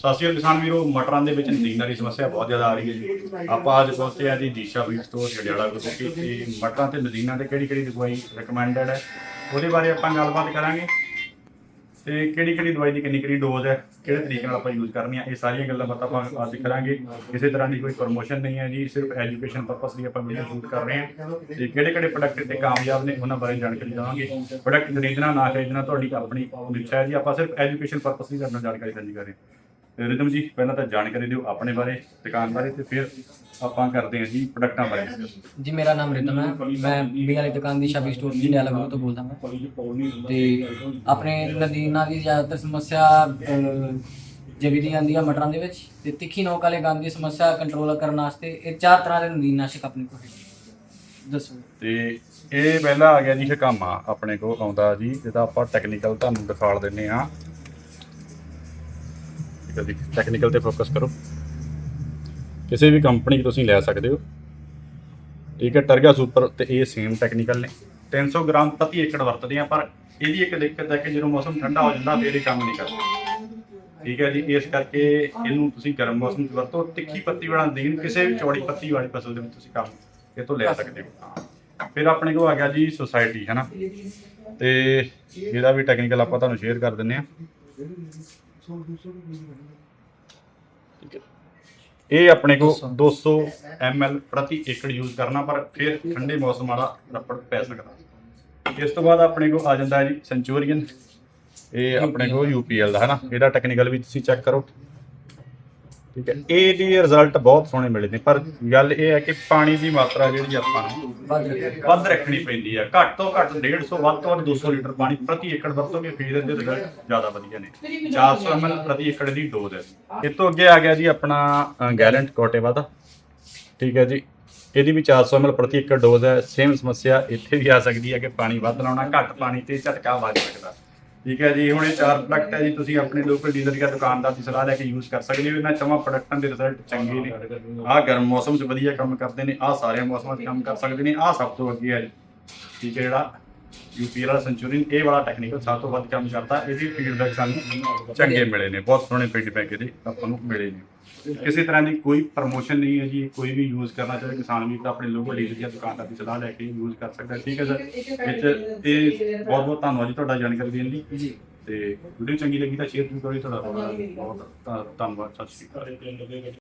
ਸਤਿ ਸ਼੍ਰੀ ਅਕਾਲ ਕਿਸਾਨ ਵੀਰੋ, ਮਟਰਾਂ ਦੇ ਵਿੱਚ ਨਦੀਨਾਂ ਦੀ ਸਮੱਸਿਆ ਬਹੁਤ ਜ਼ਿਆਦਾ ਆ ਰਹੀ ਹੈ ਜੀ। ਆਪਾਂ ਅੱਜ ਪਹੁੰਚੇ ਆ ਜੀ ਦੀਸ਼ਾ ਵੀਟ ਸਟੋਰ ਜੜਿਆਲਾ ਕੋਲ ਕਿ ਮਟਰਾਂ ਤੇ ਨਦੀਨਾਂ ਤੇ ਕਿਹੜੀ ਕਿਹੜੀ ਦਵਾਈ ਰეკਮੈਂਡਡ ਹੈ, ਉਹਦੇ ਬਾਰੇ ਆਪਾਂ ਗੱਲਬਾਤ ਕਰਾਂਗੇ। ਤੇ ਕਿਹੜੀ ਕਿਹੜੀ ਦਵਾਈ ਦੀ ਕਿੰਨੀ ਕਿਹੜੀ ਡੋਜ਼ ਹੈ, ਕਿਹੜੇ ਤਰੀਕੇ ਨਾਲ ਆਪਾਂ ਯੂਜ਼ ਕਰਨੀ ਆ ਇਹ ਸਾਰੀਆਂ ਗੱਲਾਂ ਬਾਤਾਂ ਆਪਾਂ ਅੱਜ ਕਰਾਂਗੇ। ਕਿਸੇ ਤਰ੍ਹਾਂ ਦੀ ਕੋਈ ਪ੍ਰੋਮੋਸ਼ਨ ਨਹੀਂ ਹੈ ਜੀ, ਸਿਰਫ ਐਜੂਕੇਸ਼ਨ ਪਰਪਸ ਲਈ ਆਪਾਂ ਵੀਡੀਓ ਸ਼ੂਟ ਕਰ ਰਹੇ ਹਾਂ। ਤੇ ਕਿਹੜੇ ਕਿਹੜੇ ਪ੍ਰੋਡਕਟ ਤੇ ਕਾਮਯਾਬ ਨੇ, ਉਹਨਾਂ ਬਾਰੇ ਜਾਣਕਾਰੀ ਦੇਵਾਂਗੇ। ਪ੍ਰੋਡਕਟ ਖਰੀਦਣਾ, ਨਾ ਖਰੀਦਣਾ, ਤੁਹਾਡੀ ਆਪਣੀ ਇੱਛਾ ਹੈ ਜੀ, ਆਪਾਂ ਸਿਰਫ ਐਜੂਕੇਸ਼ਨ ਪਰਪਸ ਲਈ ਤੁਹਾਡੇ ਜਾਣਕਾਰੀ ਸਾਂਝੀ ਕਰ ਰਹੇ ਹਾਂ। ਰਿਦਮ ਜੀ ਪਹਿਲਾਂ ਤਾਂ ਜਾਣਕਾਰੀ ਦਿਓ ਆਪਣੇ ਬਾਰੇ ਦੁਕਾਨ ਬਾਰੇ ਤੇ ਫਿਰ ਆਪਾਂ ਕਰਦੇ ਹਾਂ ਜੀ ਪ੍ਰੋਡਕਟਾਂ ਬਾਰੇ। ਜੀ ਮੇਰਾ ਨਾਮ ਰਿਤਮ ਹੈ। ਮੈਂ ਬੀ ਵਾਲੀ ਦੁਕਾਨ ਦੀ ਸ਼ਾਪੀ ਸਟੋਰ ਦੀ ਡਿਆਲਾ ਤੋਂ ਬੋਲਦਾ ਮੈਂ ਤੇ ਆਪਣੇ ਨਦੀਨਾਂ ਦੀ ਜ਼ਿਆਦਾਤਰ ਸਮੱਸਿਆ ਜਵੀ ਦੀ ਆਉਂਦੀ ਆ ਮਟਰਾਂ ਦੇ ਵਿੱਚ ਤੇ ਤਿੱਖੀ ਨੋਕ ਵਾਲੇ ਗੰਦ ਦੀ ਸਮੱਸਿਆ ਕੰਟਰੋਲ ਕਰਨ ਵਾਸਤੇ ਇਹ ਚਾਰ ਤਰ੍ਹਾਂ ਦੇ ਨਦੀਨਾਸ਼ਕ ਆਪਣੇ ਕੋਲ ਹੈ ਦੱਸੋ। ਤੇ ਇਹ ਪਹਿਲਾ ਆ ਗਿਆ ਜੀ ਹਕਾਮਾ ਆਪਣੇ ਕੋਲ ਆਉਂਦਾ ਜੀ ਜਿਹਦਾ ਆਪਾਂ ਟੈਕਨੀਕਲ ਤੁਹਾਨੂੰ ਦਿਖਾੜ ਦਿੰਨੇ ਆ ਠੀਕ ਹੈ ਜੀ। ਟੈਕਨੀਕਲ ਤੇ ਫੋਕਸ ਕਰੋ। ਕਿਸੇ ਵੀ ਕੰਪਨੀ ਤੁਸੀਂ ਲੈ ਸਕਦੇ ਹੋ। ਠੀਕ ਹੈ ਟਰਗਾ ਸੁਪਰ ਤੇ ਇਹ ਸੇਮ ਟੈਕਨੀਕਲ ਨੇ। 300 ਗ੍ਰਾਮ ਪ੍ਰਤੀ ਏਕੜ ਵਰਤਦੇ ਆ ਪਰ ਇਹਦੀ ਇੱਕ ਦਿੱਕਤ ਹੈ ਕਿ ਜਦੋਂ ਮੌਸਮ ਠੰਡਾ ਹੋ ਜਾਂਦਾ, ਫਿਰ ਇਹ ਕੰਮ ਨਹੀਂ ਕਰਦਾ। ਠੀਕ ਹੈ ਜੀ, ਇਸ ਕਰਕੇ ਇਹਨੂੰ ਤੁਸੀਂ ਗਰਮ ਮੌਸਮ 'ਚ ਵਰਤੋ। ਤਿੱਖੀ ਪੱਤੀ ਵਾਲਾ ਦੀਨ ਕਿਸੇ ਵੀ ਚੌੜੀ ਪੱਤੀ ਵਾਲੀ ਫਸਲ ਦੇ ਵਿੱਚ ਤੁਸੀਂ ਕੰਮ ਇਹ ਤੋਂ ਲੈ ਸਕਦੇ ਹੋ। ਫਿਰ ਆਪਣੇ ਕੋਲ ਆ ਗਿਆ ਜੀ ਸੁਸਾਇਟੀ ਹੈ ਨਾ ਤੇ ਇਹਦਾ ਵੀ ਟੈਕਨੀਕਲ ਆਪਾਂ ਤੁਹਾਨੂੰ ਸ਼ੇਅਰ ਕਰ ਦਿੰਨੇ ਆ ਇਹ ਆਪਣੇ ਕੋ 200 ml ਪ੍ਰਤੀ ਏਕੜ ਯੂਜ਼ ਕਰਨਾ ਪਰ ਫਿਰ ਠੰਡੇ ਮੌਸਮ ਵਾਲਾ ਰੱਪੜ ਪੈ ਸਕਦਾ। ਇਸ ਤੋਂ ਬਾਅਦ ਆਪਣੇ ਕੋ ਆ ਜਾਂਦਾ ਹੈ ਜੀ ਸੈਂਚੂਰੀਅਨ। ਇਹ ਆਪਣੇ ਕੋ UPL ਦਾ ਹੈ ਨਾ? ਇਹਦਾ ਟੈਕਨੀਕਲ ਵੀ ਤੁਸੀਂ ਚੈੱਕ ਕਰੋ। ਠੀਕ ਹੈ। ਇਹਦੀ ਰਿਜ਼ਲਟ ਬਹੁਤ ਸੋਹਣੇ ਮਿਲੇ ਨੇ ਪਰ ਗੱਲ ਇਹ ਹੈ ਕਿ ਪਾਣੀ ਦੀ ਮਾਤਰਾ ਜਿਹੜੀ ਆਪਾਂ ਨੂੰ ਵੱਧ ਰੱਖਣੀ ਪੈਂਦੀ ਆ ਘੱਟ ਤੋਂ ਘੱਟ 150 ਵੱਧ ਤੋਂ ਵੱਧ 200 ਲੀਟਰ ਪਾਣੀ ਪ੍ਰਤੀ ਏਕੜ ਵਰਤੋਗੇ ਫਿਰ ਇਹਦੇ ਰਿਜ਼ਲਟ ਜ਼ਿਆਦਾ ਵਧੀਆ ਨੇ। 400 ml ਪ੍ਰਤੀ ਏਕੜ ਦੀ ਡੋਜ਼ ਹੈ। ਇਸ ਤੋਂ ਅੱਗੇ ਆ ਗਿਆ ਜੀ ਆਪਣਾ ਗੈਲੈਂਟ ਕੋਟੇਵਾ ਦਾ। ਠੀਕ ਹੈ ਜੀ। ਇਹਦੀ ਵੀ 400 ml ਪ੍ਰਤੀ ਏਕੜ ਡੋਜ਼ ਹੈ। ਸੇਮ ਸਮੱਸਿਆ ਇੱਥੇ ਵੀ ਆ ਸਕਦੀ ਹੈ ਕਿ ਪਾਣੀ ਵੱਧ ਲਾਉਣਾ ਘੱਟ ਪਾਣੀ ਤੇ ਝਟਕਾ ਵੱਜ ਸਕਦਾ। ਠੀਕ ਹੈ ਜੀ, ਹੁਣ ਇਹ ਚਾਰ ਪ੍ਰੋਡਕਟ ਹੈ ਜੀ, ਤੁਸੀਂ ਆਪਣੇ ਲੋਕਲ ਡੀਲਰ ਜਾਂ ਦੁਕਾਨਦਾਰ ਦੀ ਸਲਾਹ ਲੈ ਕੇ ਯੂਜ਼ ਕਰ ਸਕਦੇ ਹੋ। ਇਹਨਾਂ ਚਵਾਂ ਪ੍ਰੋਡਕਟਾਂ ਦੇ ਰਿਜ਼ਲਟ ਚੰਗੇ ਨੇ। ਆਹ ਗਰਮ ਮੌਸਮ 'ਚ ਵਧੀਆ ਕੰਮ ਕਰਦੇ ਨੇ, ਆਹ ਸਾਰੇ ਮੌਸਮਾਂ 'ਚ ਕੰਮ ਕਰ ਸਕਦੇ ਨੇ, ਆਹ ਸਭ ਤੋਂ ਅੱਗੇ ਹੈ ਜੀ। ਠੀਕ ਹੈ, ਜਿਹੜਾ ਯੂਪੀ ਵਾਲਾ ਸੈਂਚੂਰੀਨ ਇਹ ਵਾਲਾ ਟੈਕਨੀਕਲ ਸਭ ਤੋਂ ਵੱਧ ਕੰਮ ਕਰਦਾ ਇਹਦੀ ਫੀਡਬੈਕ ਸਾਨੂੰ ਚੰਗੇ ਮਿਲੇ ਨੇ ਬਹੁਤ ਸੋਹਣੇ ਫੀਡਬੈਕ ਇਹਦੇ ਆਪਾਂ ਨੂੰ ਮਿਲੇ ਨੇ। ਕਿਸੇ ਤਰ੍ਹਾਂ ਦੀ ਕੋਈ ਪ੍ਰਮੋਸ਼ਨ ਨਹੀਂ ਹੈ ਜੀ ਕੋਈ ਵੀ ਯੂਜ਼ ਕਰਨਾ ਚਾਹੇ ਕਿਸਾਨ ਵੀ ਤਾਂ ਆਪਣੇ ਲੋਕਲ ਡੀਲਰ ਜਾਂ ਦੁਕਾਨਦਾਰ ਦੀ ਸਲਾਹ ਲੈ ਕੇ ਯੂਜ਼ ਕਰ ਸਕਦਾ ਠੀਕ ਹੈ ਸਰ ਵਿੱਚ ਇਹ ਬਹੁਤ ਬਹੁਤ ਧੰਨਵਾਦ ਜੀ ਤੁਹਾਡਾ ਜਾਣਕਾਰੀ ਦੇਣ ਲਈ। ਜੀ। ਤੇ ਵੀਡੀਓ ਚੰਗੀ ਲੱਗੀ ਤਾਂ ਸ਼ੇਅਰ ਜ਼ਰੂਰ ਕਰੋ ਜੀ ਤੁਹਾਡਾ ਬਹੁਤ ਬਹੁਤ ਧੰਨਵਾਦ ਸਤਿ ਸ਼੍ਰੀ ਅਕਾਲ।